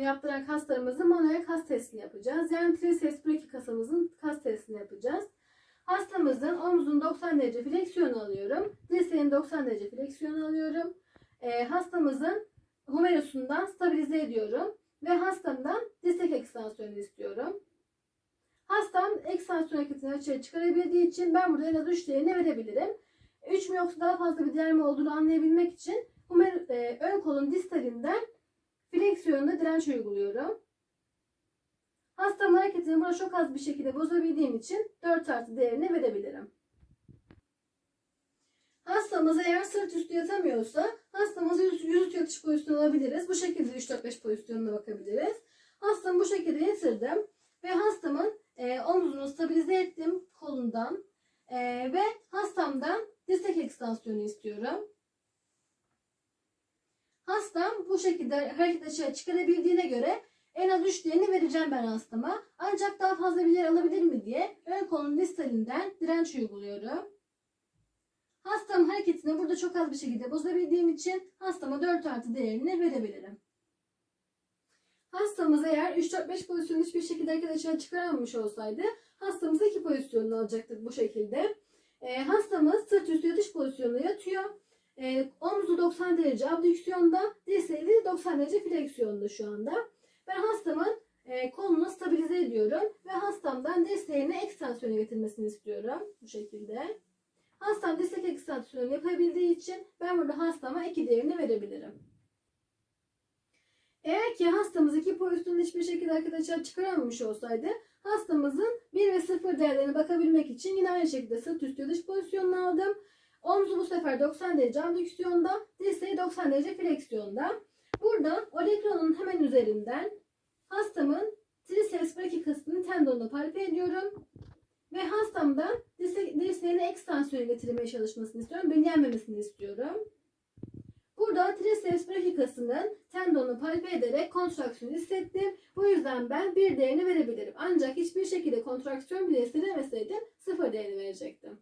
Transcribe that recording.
yaptıran kaslarımızın manuel kas testini yapacağız. Yani triceps brachii kasımızın kas testini yapacağız. Hastamızın omzun 90 derece fleksiyonu alıyorum. Dirseğin 90 derece fleksiyonu alıyorum. Ee, hastamızın humerusundan stabilize ediyorum. Ve hastamdan dirsek ekstansiyonu istiyorum. Hastam ekstansiyon hareketini açığa çıkarabildiği için ben burada en az 3 değerini verebilirim. 3 mü yoksa daha fazla bir değer mi olduğunu anlayabilmek için humer, e, ön kolun distalinden fleksiyonuna direnç uyguluyorum. Hastamın hareketini burada çok az bir şekilde bozabildiğim için 4 artı değerini verebilirim. Hastamız eğer sırt üstü yatamıyorsa hastamızı yüz, yüzüstü yatış pozisyonu alabiliriz. Bu şekilde 3-4-5 pozisyonuna bakabiliriz. Hastamı bu şekilde yatırdım ve hastamın e, omzunu stabilize ettim kolundan e, ve hastamdan dirsek ekstansiyonu istiyorum. Hastam bu şekilde hareket açığa çıkarabildiğine göre en az 3 değerini vereceğim ben hastama. Ancak daha fazla bir yer alabilir mi diye ön kolun distalinden direnç uyguluyorum. Hastamın hareketini burada çok az bir şekilde bozabildiğim için hastama 4 artı değerini verebilirim. Hastamız eğer 3-4-5 pozisyonu hiçbir şekilde açığa çıkaramamış olsaydı hastamız 2 pozisyonunu alacaktık bu şekilde. E, hastamız sırt üstü yatış pozisyonunda yatıyor. E, omzu 90 derece abdüksiyonda, 90 derece fleksiyonda şu anda. Ben hastamın e, kolunu stabilize ediyorum ve hastamdan dirseğini ekstansiyona getirmesini istiyorum bu şekilde. Hastam dirsek ekstansiyonu yapabildiği için ben burada hastama 2 değerini verebilirim. Eğer ki hastamız iki pozisyonda hiçbir şekilde arkadaşlar çıkaramamış olsaydı hastamızın 1 ve 0 değerlerine bakabilmek için yine aynı şekilde sırt üstü dış pozisyonunu aldım. Omzu bu sefer 90 derece abdüksiyonda, dirseği 90 derece fleksiyonda. Buradan olecranın hemen üzerinden hastamın triceps brachii kasının tendonunu palpe ediyorum. Ve hastamdan dirse, dirseğini ekstansiyona getirmeye çalışmasını istiyorum. Beni yenmemesini istiyorum. Burada triceps brachii kasının tendonunu palpe ederek kontraksiyon hissettim. Bu yüzden ben bir değerini verebilirim. Ancak hiçbir şekilde kontraksiyon bile hissedemeseydim sıfır değerini verecektim.